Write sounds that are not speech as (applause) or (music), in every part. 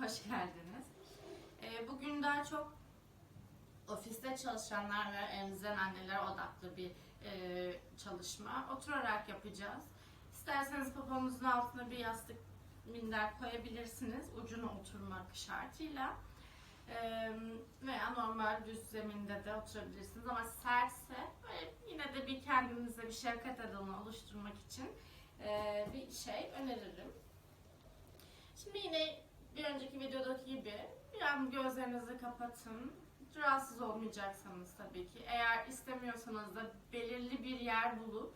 hoş geldiniz. Ee, bugün daha çok ofiste çalışanlar ve emziren annelere odaklı bir e, çalışma. Oturarak yapacağız. İsterseniz poponuzun altına bir yastık minder koyabilirsiniz. Ucuna oturmak şartıyla. Ee, veya normal düz zeminde de oturabilirsiniz ama sertse yine de bir kendinize bir şefkat alanı oluşturmak için e, bir şey öneririm. Şimdi yine bir önceki videodaki gibi bir an gözlerinizi kapatın. Rahatsız olmayacaksanız tabii ki. Eğer istemiyorsanız da belirli bir yer bulup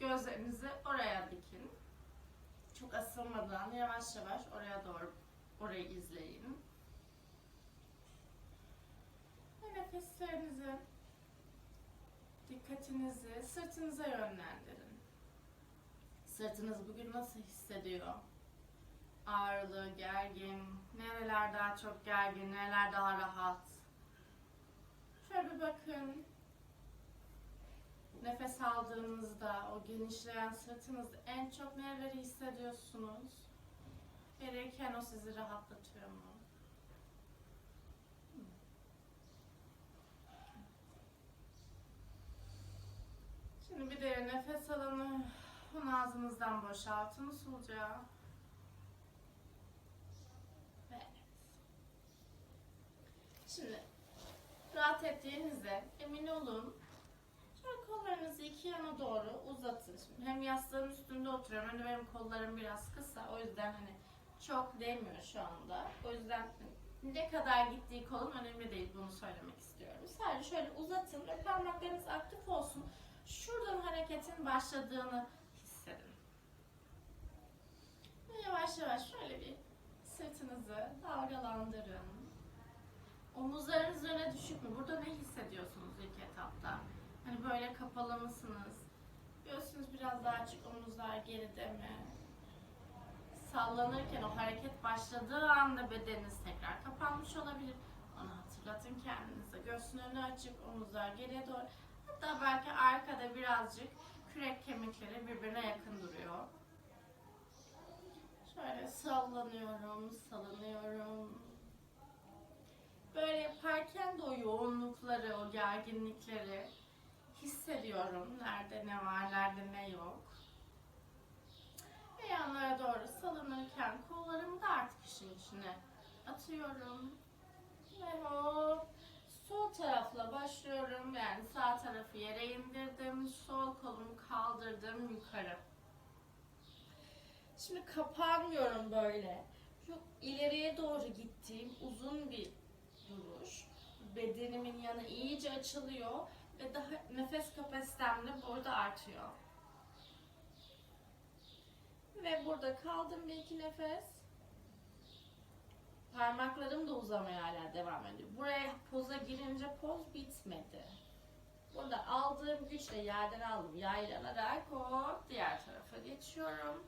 gözlerinizi oraya dikin. Çok asılmadan yavaş yavaş oraya doğru orayı izleyin. Ve nefeslerinizi, dikkatinizi sırtınıza yönlendirin. Sırtınız bugün nasıl hissediyor? Ağrılı, gergin, nereler daha çok gergin, nereler daha rahat. Şöyle bir bakın. Nefes aldığınızda o genişleyen sırtınızda en çok nereleri hissediyorsunuz? Verirken o sizi rahatlatıyor mu? Şimdi bir derin nefes. Onu ağzınızdan boşaltın usulca. Şimdi rahat ettiğinizde emin olun. Şöyle kollarınızı iki yana doğru uzatın. Şimdi hem yastığın üstünde oturuyorum de benim kollarım biraz kısa. O yüzden hani çok değmiyor şu anda. O yüzden ne kadar gittiği kolun önemli değil. Bunu söylemek istiyorum. Sadece şöyle uzatın ve parmaklarınız aktif olsun. Şuradan hareketin başladığını hissedin. Ve yavaş yavaş şöyle bir sırtınızı dalgalandırın. Omuzlarınız öne düşük mü? Burada ne hissediyorsunuz ilk etapta? Hani böyle kapalı mısınız? Göğsünüz biraz daha açık, omuzlar geride mi? Sallanırken o hareket başladığı anda bedeniniz tekrar kapanmış olabilir. Onu hatırlatın kendinize. Göğsün önü açık, omuzlar geriye doğru. Hatta belki arkada birazcık kürek kemikleri birbirine yakın duruyor. Şöyle sallanıyorum, sallanıyorum. Böyle yaparken de o yoğunlukları, o gerginlikleri hissediyorum. Nerede ne var, nerede ne yok. Ve yanlara doğru salınırken kollarımı da artık işin içine atıyorum. Ve hop sol tarafla başlıyorum. Yani sağ tarafı yere indirdim. Sol kolumu kaldırdım yukarı. Şimdi kapanmıyorum böyle. Şu ileriye doğru gittiğim uzun bir duruş. Bedenimin yanı iyice açılıyor ve daha nefes kapasitem de burada artıyor. Ve burada kaldım bir iki nefes. Parmaklarım da uzamaya hala devam ediyor. Buraya poza girince poz bitmedi. Burada aldığım güçle yerden aldım. Yaylanarak hop diğer tarafa geçiyorum.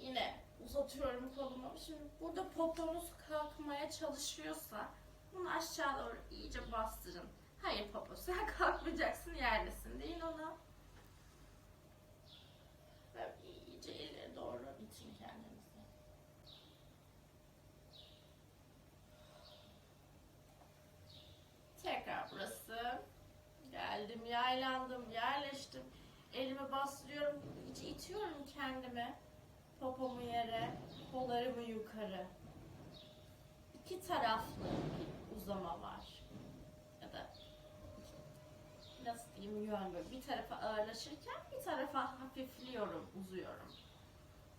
Yine uzatıyorum kolumu. Şimdi burada poponuz kalkmaya çalışıyorsa bunu aşağı doğru iyice bastırın. Hayır popo sen (laughs) kalkmayacaksın yerdesin değil ona. Ve iyice ileri doğru itin kendinizi. Tekrar burası. Geldim, yaylandım, yerleştim. Elimi bastırıyorum, iyice itiyorum kendimi. Popomu yere, kollarımı yukarı. İki taraflı uzama var. Ya da nasıl diyeyim yön böyle. Bir tarafa ağırlaşırken bir tarafa hafifliyorum, uzuyorum.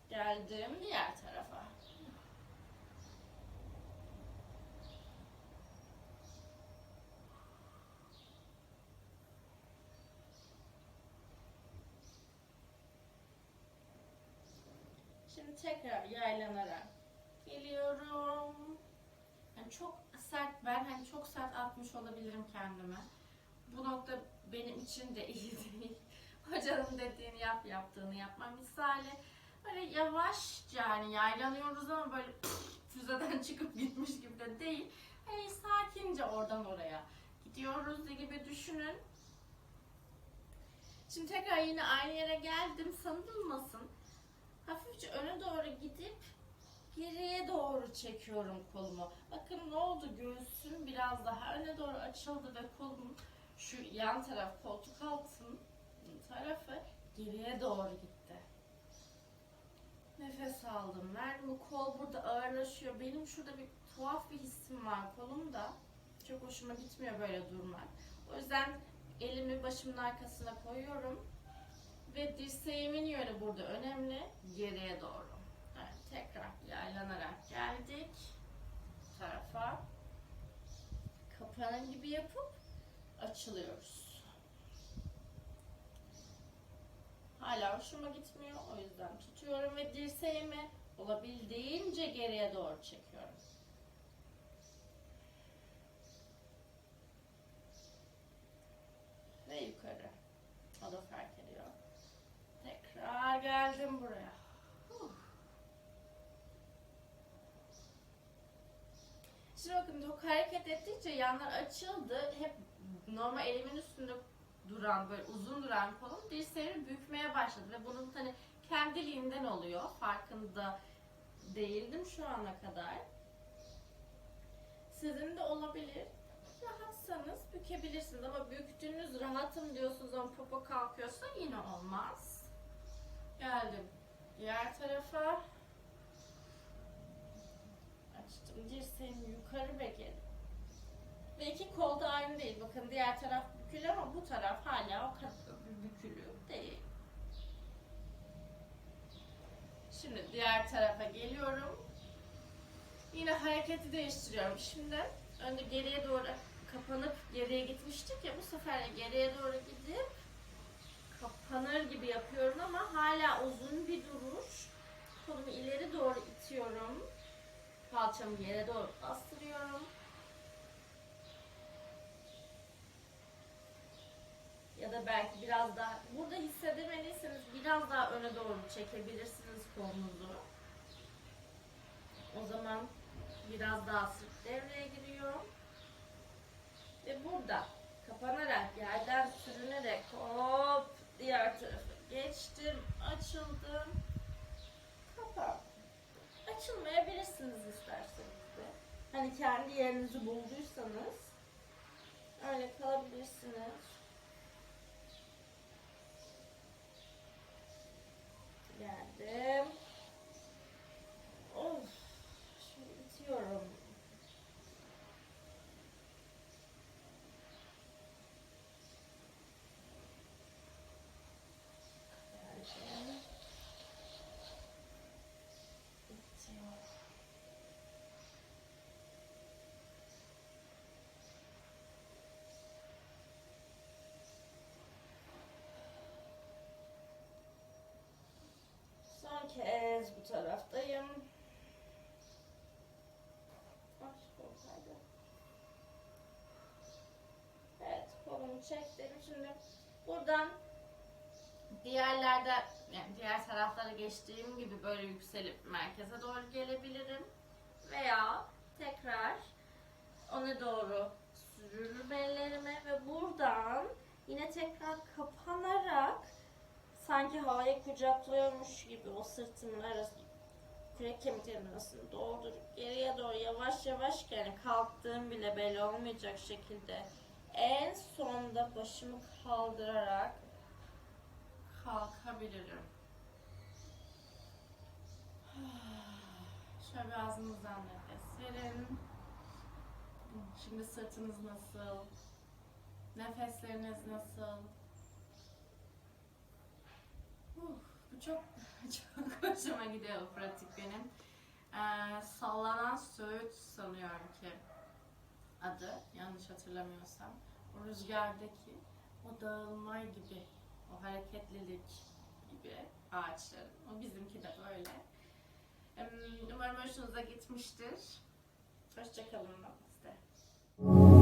Geldim diğer tarafa. Şimdi tekrar yaylanarak geliyorum. Yani çok sert, ben hani çok sert atmış olabilirim kendime. Bu nokta benim için de iyi (laughs) değil. Hocanın dediğini yap, yaptığını yapma misali. Böyle yavaşça hani yaylanıyoruz ama böyle (laughs) füzeden çıkıp gitmiş gibi de değil. Hani sakince oradan oraya gidiyoruz gibi düşünün. Şimdi tekrar yine aynı yere geldim sanılmasın. Hafifçe öne doğru gidip geriye doğru çekiyorum kolumu. Bakın ne oldu göğsüm biraz daha öne doğru açıldı ve kolum şu yan taraf koltuk altın tarafı geriye doğru gitti. Nefes aldım. Verdim. Kol burada ağırlaşıyor. Benim şurada bir tuhaf bir hissim var kolumda. Çok hoşuma gitmiyor böyle durmak. O yüzden elimi başımın arkasına koyuyorum. Ve dirseğimin yönü burada önemli. Geriye doğru. Tekrar yaylanarak geldik. Tarafa. Kapanın gibi yapıp açılıyoruz. Hala hoşuma gitmiyor. O yüzden tutuyorum ve dirseğimi olabildiğince geriye doğru çekiyorum. Ve yukarı. O da fark ediyor. Tekrar geldim buraya. Huh. Şimdi bakın çok hareket ettikçe yanlar açıldı. Hep normal elimin üstünde duran böyle uzun duran kolum dirseğim bükmeye başladı ve bunun hani kendiliğinden oluyor. Farkında değildim şu ana kadar. Sizin de olabilir. Rahatsanız bükebilirsiniz ama büktüğünüz rahatım diyorsunuz ama popo kalkıyorsa yine olmaz. Geldim diğer tarafa. Dirseğimi yukarı geri. Ve iki kol da aynı değil. Bakın diğer taraf bükülü ama bu taraf hala o kadar bükülü değil. Şimdi diğer tarafa geliyorum. Yine hareketi değiştiriyorum. Şimdi önce geriye doğru kapanıp geriye gitmiştik ya bu sefer geriye doğru gidip kapanır gibi yapıyorum ama hala uzun bir duruş. Kolumu ileri doğru itiyorum. Kalçamı yere doğru bastırıyorum. Ya da belki biraz daha burada hissedemediyseniz biraz daha öne doğru çekebilirsiniz kolunuzu. O zaman biraz daha sırt devreye giriyor. Ve burada kapanarak yerden sürünerek hop diğer tarafa geçtim, açıldım, kapandım. Açılmayabilirsiniz. Hani kendi yerinizi bulduysanız öyle kalabilirsiniz. Geldim. Of. Şimdi itiyorum. Geldim. İtiyorum. Son kez bu taraftayım. Ay, kolum kaydı. Evet, kolumu çektim. Şimdi buradan diğerlerde, yani diğer taraflara geçtiğim gibi böyle yükselip merkeze doğru gelebilirim. Veya tekrar ona doğru sürürüm ellerimi ve buradan yine tekrar kapanarak sanki havaya kucaklıyormuş gibi o sırtımın arası kürek kemiklerimin arasını doldurup geriye doğru yavaş yavaş yani kalktığım bile belli olmayacak şekilde en sonda başımı kaldırarak kalkabilirim. (sighs) Şöyle bir ağzınızdan nefes verin. Şimdi sırtınız nasıl? Nefesleriniz nasıl? Bu çok (laughs) çok hoşuma gidiyor pratik benim. Ee, sallanan söğüt sanıyorum ki adı yanlış hatırlamıyorsam. O rüzgardaki o dağılma gibi, o hareketlilik gibi ağaçların. O bizimki de böyle. Umarım hoşunuza gitmiştir. Hoşçakalın namaste.